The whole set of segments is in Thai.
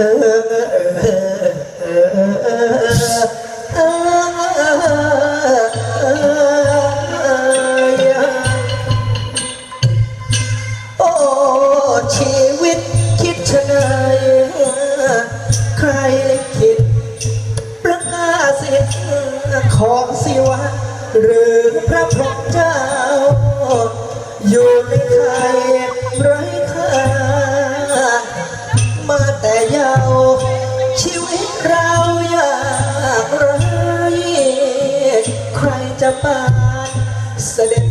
ชีวิตคิดชะไงใครคิดประกาศสิทของศิวะ หรือพระพรหมเจ้า อยู่ในใครไร้ค่า เ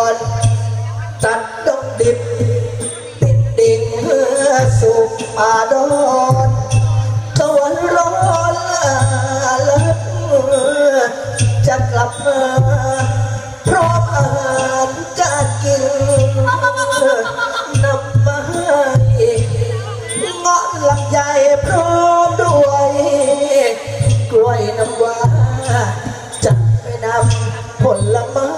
อนตัดดงดิบติดดิ่งเพื่อสู่ป่าดอนตะวันร้อนเลิศจะกลับมาพร้อมอาหารการกินนำมาให้เงาะลำไยพร้อมด้วยกล้วยน้ำว้าจะไปนำผลไม้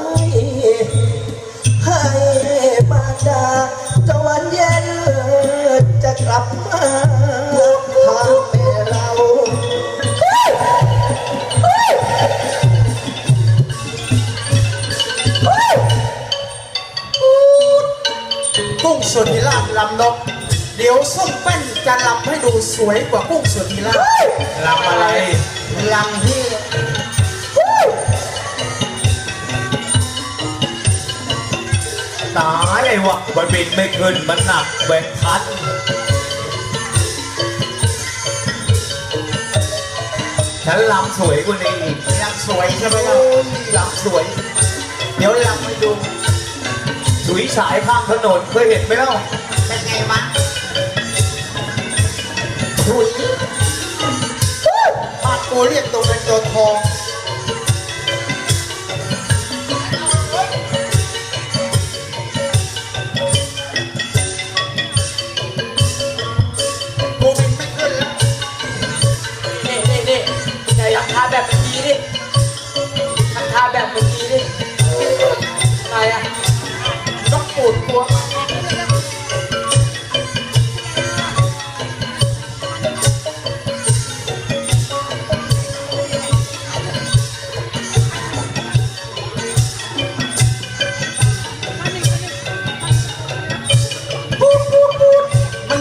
ลับมาหาแม่เรากุ้งสุธิราชลำนก เดี๋ยวส้มแป้นจะลำให้ดูสวยกว่ากุ้งสุธิราชลำอะไรลำที่ตายไอ้วะมันบินไม่ขึ้นมันหนักแบกพัน ฉันลำสวยกว่านี้อีกลำสวยใช่ไหมครับลำสวย เดี๋ยวลำให้ดูถุยสายข้างถนนเคยเห็นไหมเล่าเป็นไงมะถุยบ้านกูเรียกตัวเป็นตัวทอง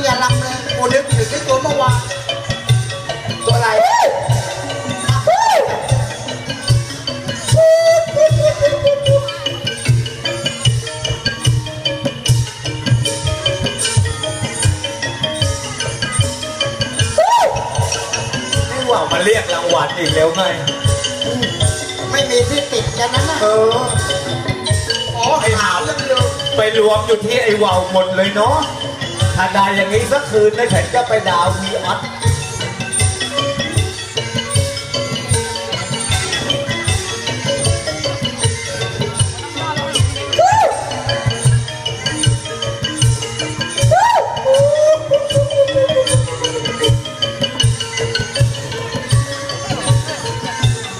อย่าลำเลยกูนึกถึงไอ้ตัวเมื่อวานตัวอะไรไม่ว่ามาเรียกรางวัลอีกแล้วไง ไม่มีที่ติดกันนั้นนะเออ อ๋อหาเรื่องเดียวไปรวมอยู่ที่ไอ้ว่าวหมดเลยเนาะ ถ้าได้อย่างนี้สักคืนนะฉันจะไปดาววีออส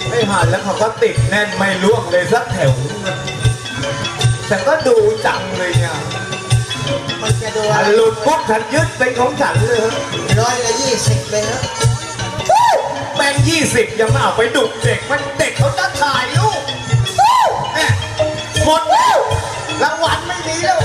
ไม่ผ่านแล้วเขาก็ติดแน่นไม่ล่วงเลยสักแถวแต่ก็ดูจังเลยเนี่ย มันจะโดนหลุดปุ๊บฉันยึดเป็นของฉันเลยร้อยละยี่สิบเลยนะแบงยี่สิบยังไม่เอาไปดุเด็กมันเด็กเขาจะถ่ายลูกหมดแล้วรางวัลไม่มีแล้ว